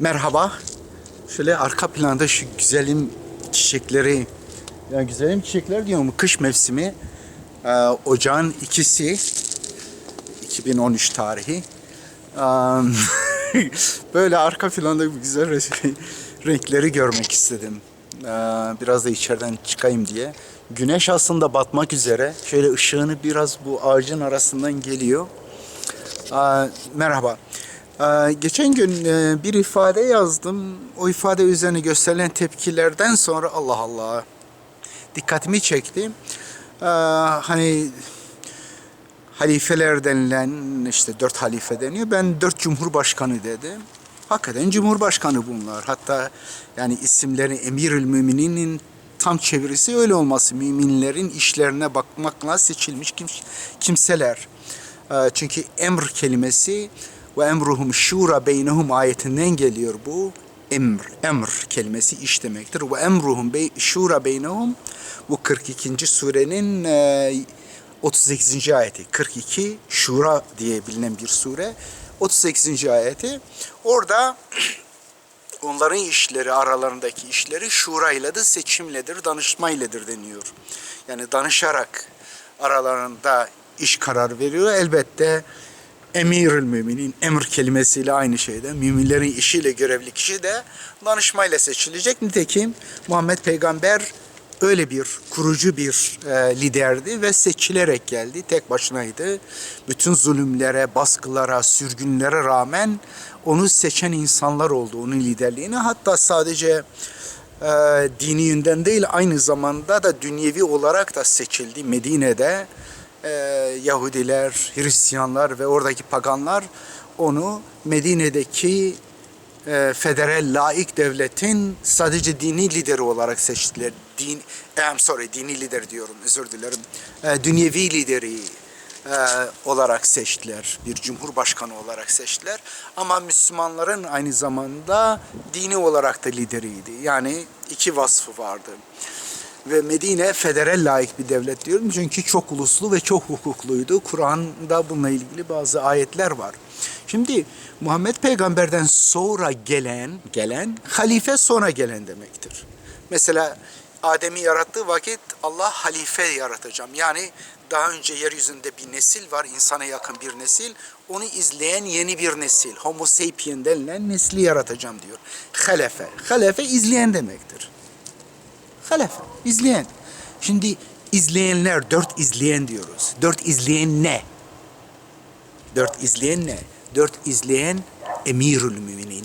Merhaba. Şöyle arka planda şu güzelim çiçekleri, ya güzelim çiçekler diyorum kış mevsimi. Ee, ocağın ikisi 2013 tarihi. Am, Böyle arka planda güzel renkleri görmek istedim. Ee, Biraz da içeriden çıkayım diye. Güneş aslında batmak üzere. Şöyle ışığını biraz bu ağacın arasından geliyor. Aa, merhaba. Aa, geçen gün e, bir ifade yazdım. O ifade üzerine gösterilen tepkilerden sonra Allah Allah dikkatimi çekti. Aa, hani halifeler denilen işte dört halife deniyor. Ben dört cumhurbaşkanı dedim. Hakikaten cumhurbaşkanı bunlar. Hatta yani isimleri Emirül Mümininin tam çevirisi öyle olması. Müminlerin işlerine bakmakla seçilmiş kim, kimseler. Ee, Çünkü emr kelimesi ve emruhum şura beynehum ayetinden geliyor bu. Emr, emr kelimesi iş demektir. Ve emruhum bey, şura beynehum bu 42. surenin e, 38. ayeti. 42 Şura diye bilinen bir sure. 38. ayeti. Orada onların işleri aralarındaki işleri şura iledir, seçimledir, danışmayledir deniyor. Yani danışarak aralarında iş karar veriyor. Elbette emirül müminin emir kelimesiyle aynı şeyde. Müminlerin işiyle görevli kişi de danışmayla seçilecek. Nitekim Muhammed Peygamber öyle bir kurucu bir e, liderdi ve seçilerek geldi. Tek başınaydı. Bütün zulümlere, baskılara, sürgünlere rağmen onu seçen insanlar oldu onun liderliğini. Hatta sadece e, dini yönden değil aynı zamanda da dünyevi olarak da seçildi. Medine'de e, Yahudiler, Hristiyanlar ve oradaki paganlar onu Medine'deki e, federal laik devletin sadece dini lideri olarak seçtiler. Din, eh, I'm sorry, dini lider diyorum, özür dilerim. E, dünyevi lideri e, olarak seçtiler. Bir cumhurbaşkanı olarak seçtiler. Ama Müslümanların aynı zamanda dini olarak da lideriydi. Yani iki vasfı vardı. Ve Medine federal laik bir devlet diyorum çünkü çok uluslu ve çok hukukluydu. Kur'an'da bununla ilgili bazı ayetler var. Şimdi Muhammed peygamberden sonra gelen, gelen halife sonra gelen demektir. Mesela Adem'i yarattığı vakit Allah halife yaratacağım. Yani daha önce yeryüzünde bir nesil var, insana yakın bir nesil. Onu izleyen yeni bir nesil, homo sapien denilen nesli yaratacağım diyor. Halefe, halefe izleyen demektir. Halefe, izleyen. Şimdi izleyenler, dört izleyen diyoruz. Dört izleyen ne? Dört izleyen ne? Dört izleyen emirül müminin,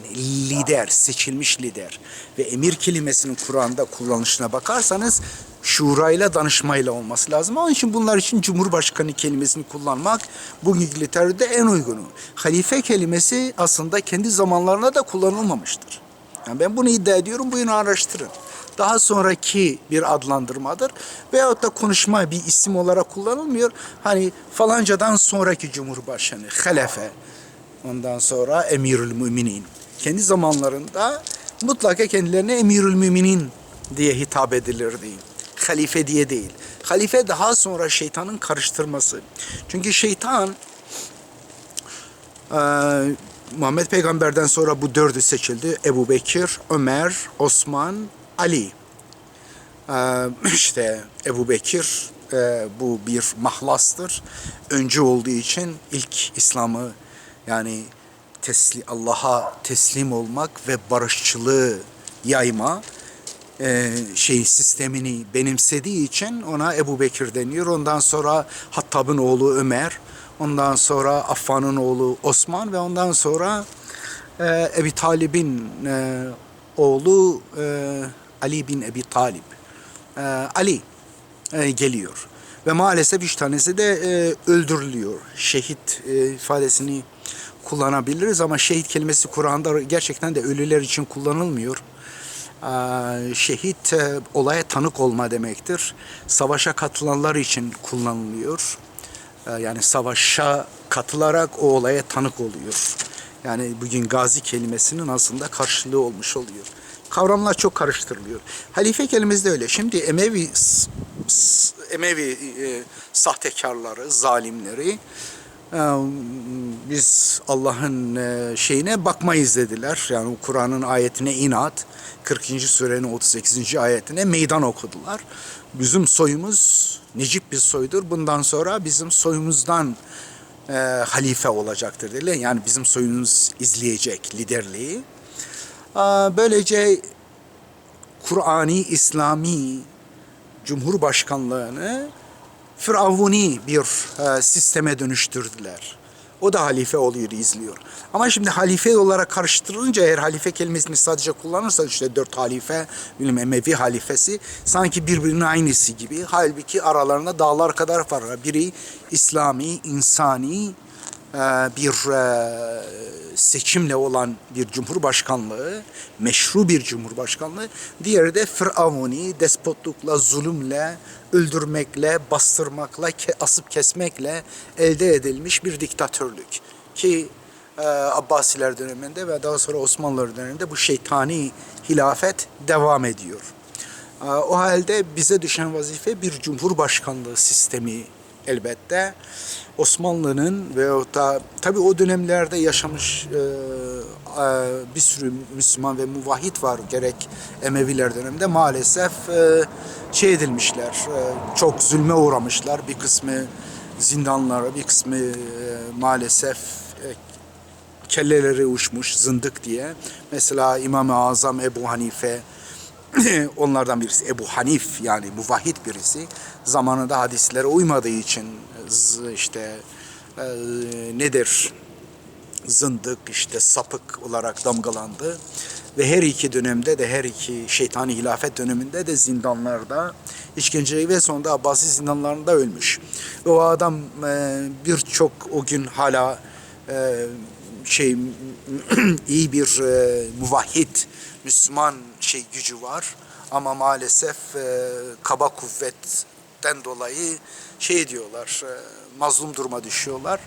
lider, seçilmiş lider. Ve emir kelimesinin Kur'an'da kullanışına bakarsanız şurayla danışmayla olması lazım. Onun için bunlar için Cumhurbaşkanı kelimesini kullanmak bugünkü literatürde en uygunu. Halife kelimesi aslında kendi zamanlarında da kullanılmamıştır. Yani ben bunu iddia ediyorum, bunu araştırın. Daha sonraki bir adlandırmadır. Veyahut da konuşma bir isim olarak kullanılmıyor. Hani falancadan sonraki cumhurbaşkanı, halefe, ondan sonra emirül müminin. Kendi zamanlarında mutlaka kendilerine emirül müminin diye hitap edilirdi. Halife diye değil. Halife daha sonra şeytanın karıştırması. Çünkü şeytan ee, Muhammed Peygamber'den sonra bu dördü seçildi. Ebu Bekir, Ömer, Osman, Ali. İşte Ebu Bekir bu bir mahlastır. Öncü olduğu için ilk İslam'ı yani tesli, Allah'a teslim olmak ve barışçılığı yayma şey sistemini benimsediği için ona Ebu Bekir deniyor. Ondan sonra Hattab'ın oğlu Ömer, ondan sonra Affan'ın oğlu Osman ve ondan sonra e, Ebi Talib'in oğlu e, Ali bin Ebi Talib. E, Ali e, geliyor. Ve maalesef üç tanesi de e, öldürülüyor. Şehit e, ifadesini kullanabiliriz ama şehit kelimesi Kur'an'da gerçekten de ölüler için kullanılmıyor. Ee, Şehit e, olaya tanık olma demektir. Savaşa katılanlar için kullanılıyor. Ee, Yani savaşa katılarak o olaya tanık oluyor. Yani bugün gazi kelimesinin aslında karşılığı olmuş oluyor. Kavramlar çok karıştırılıyor. Halife kelimesi de öyle. Şimdi Emevi Emevi e, sahtekarları, zalimleri Ee, biz Allah'ın e, şeyine bakmayız dediler. Yani Kur'an'ın ayetine inat. 40. surenin 38. ayetine meydan okudular. Bizim soyumuz Necip bir soydur. Bundan sonra bizim soyumuzdan e, halife olacaktır dediler. Yani bizim soyumuz izleyecek liderliği. Böylece Kur'ani İslami Cumhurbaşkanlığını Firavuni bir e, sisteme dönüştürdüler. O da halife oluyor, izliyor. Ama şimdi halife olarak karıştırılınca eğer halife kelimesini sadece kullanırsa işte dört halife, bilmem Emevi halifesi sanki birbirinin aynısı gibi. Halbuki aralarında dağlar kadar fark var. Biri İslami, insani bir e, seçimle olan bir cumhurbaşkanlığı, meşru bir cumhurbaşkanlığı. Diğeri de firavuni, despotlukla, zulümle, öldürmekle, bastırmakla, asıp kesmekle elde edilmiş bir diktatörlük. Ki e, Abbasiler döneminde ve daha sonra Osmanlılar döneminde bu şeytani hilafet devam ediyor. E, O halde bize düşen vazife bir cumhurbaşkanlığı sistemi elbette. Osmanlı'nın ve da tabi o dönemlerde yaşamış e, bir sürü Müslüman ve muvahhid var gerek Emeviler döneminde maalesef e, şey edilmişler, e, çok zulme uğramışlar. Bir kısmı zindanlara, bir kısmı e, maalesef e, kelleleri uçmuş zındık diye. Mesela İmam-ı Azam Ebu Hanife onlardan birisi. Ebu Hanif yani muvahhid birisi. Zamanında hadislere uymadığı için işte e, nedir zındık işte sapık olarak damgalandı. Ve her iki dönemde de her iki şeytani hilafet döneminde de zindanlarda işkence ve sonunda Abbasi zindanlarında ölmüş. Ve o adam e, birçok o gün hala e, şey iyi bir e, muvahhid Müslüman şey gücü var ama maalesef e, kaba kuvvetten dolayı şey diyorlar e, mazlum duruma düşüyorlar.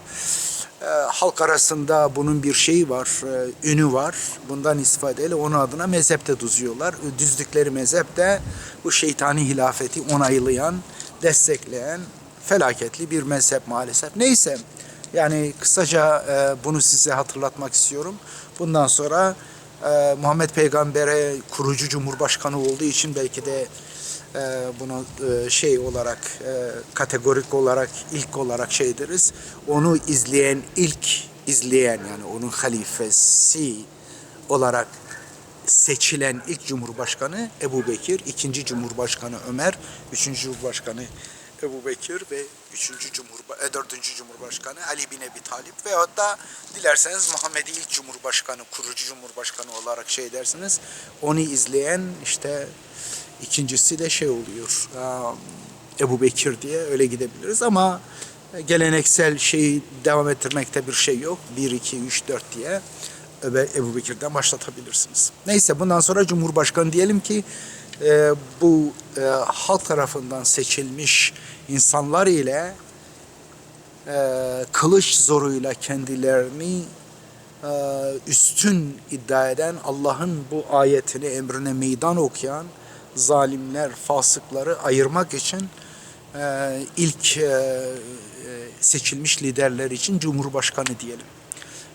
E, halk arasında bunun bir şeyi var, e, ünü var. Bundan istifadeyle onun adına mezhep de düzüyorlar. Düzdükleri mezhep de bu şeytani hilafeti onaylayan, destekleyen felaketli bir mezhep maalesef. Neyse yani kısaca e, bunu size hatırlatmak istiyorum. Bundan sonra e, Muhammed Peygamber'e kurucu cumhurbaşkanı olduğu için belki de e, bunu e, şey olarak e, kategorik olarak ilk olarak şey deriz. Onu izleyen ilk izleyen yani onun halifesi olarak seçilen ilk cumhurbaşkanı Ebu Bekir, ikinci cumhurbaşkanı Ömer, üçüncü cumhurbaşkanı Ebu Bekir ve üçüncü cumhurba e, dördüncü cumhurbaşkanı Ali bin Ebi Talip veyahut da dilerseniz Muhammed'i ilk cumhurbaşkanı, kurucu cumhurbaşkanı olarak şey dersiniz. Onu izleyen işte ikincisi de şey oluyor. Ebu Bekir diye öyle gidebiliriz ama geleneksel şeyi devam ettirmekte bir şey yok. 1, 2, 3, 4 diye Ebu Bekir'den başlatabilirsiniz. Neyse bundan sonra Cumhurbaşkanı diyelim ki e, bu e, halk tarafından seçilmiş insanlar ile e, kılıç zoruyla kendilerini e, üstün iddia eden Allah'ın bu ayetini emrine meydan okuyan zalimler, fasıkları ayırmak için e, ilk e, e, seçilmiş liderler için Cumhurbaşkanı diyelim.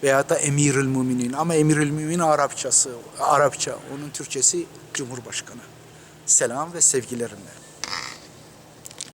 Veya da Emirül Müminin ama Emirül Mümin Arapçası, Arapça, onun Türkçesi Cumhurbaşkanı. Selam ve sevgilerimle.